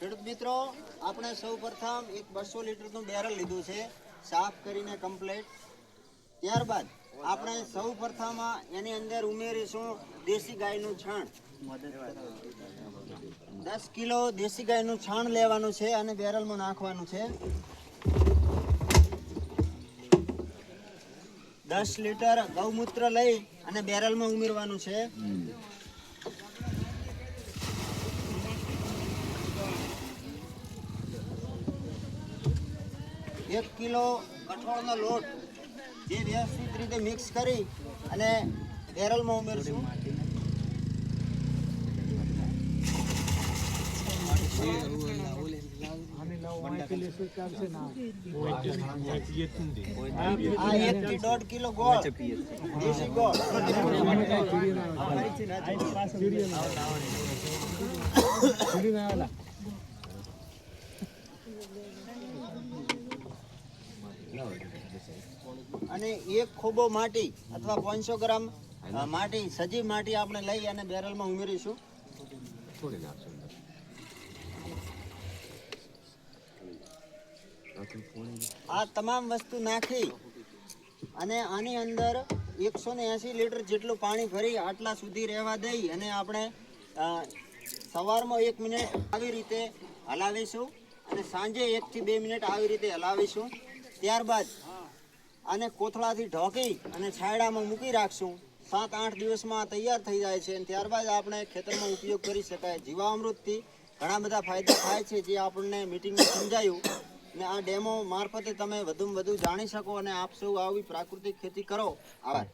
ખેડૂત મિત્રો, આપણે સૌ પ્રથમ એક બસો લીટરનું બેરલ લીધું છે. સાફ કરીને કમ્પ્લેટ ત્યારબાદ આપણે સૌ પ્રથમ એની અંદર ઉમેરીશું દેશી ગાયનું છાણ. દસ કિલો દેશી ગાયનું છાણ લેવાનું છે અને બેરલમાં નાખવાનું છે. દસ લીટર ગૌમૂત્ર લઈ અને બેરલમાં ઉમેરવાનું છે. એક કિલો કઠોળનો લોટ જે વ્યવસ્થિત રીતે મિક્સ કરી અને બેરલમાં ઉમેરશું. આ કિલો ગોળ. અને એક ખોબો માટી અથવા પાંચસો ગ્રામ માટી સજીવ માટી આપણે લઈ અને બેરલમાં ઉમેરીશું. આ તમામ વસ્તુ નાખી અને આની અંદર એકસો ને એંસી લીટર જેટલું પાણી ભરી આટલા સુધી રહેવા દઈ અને આપણે સવારમાં એક મિનિટ આવી રીતે હલાવીશું અને સાંજે એકથી બે મિનિટ આવી રીતે હલાવીશું. ત્યારબાદ આને કોથળાથી ઢોકી અને છાયડામાં મૂકી રાખશું. સાત આઠ દિવસમાં તૈયાર થઈ જાય છે અને ત્યારબાદ આપણે ખેતરમાં ઉપયોગ કરી શકાય. જીવામૃતથી ઘણા બધા ફાયદા થાય છે જે આપણને મિટિંગમાં સમજાયું. અને આ ડેમો મારફતે તમે વધુમાં વધુ જાણી શકો અને આપ સૌ આવી પ્રાકૃતિક ખેતી કરો. આભાર.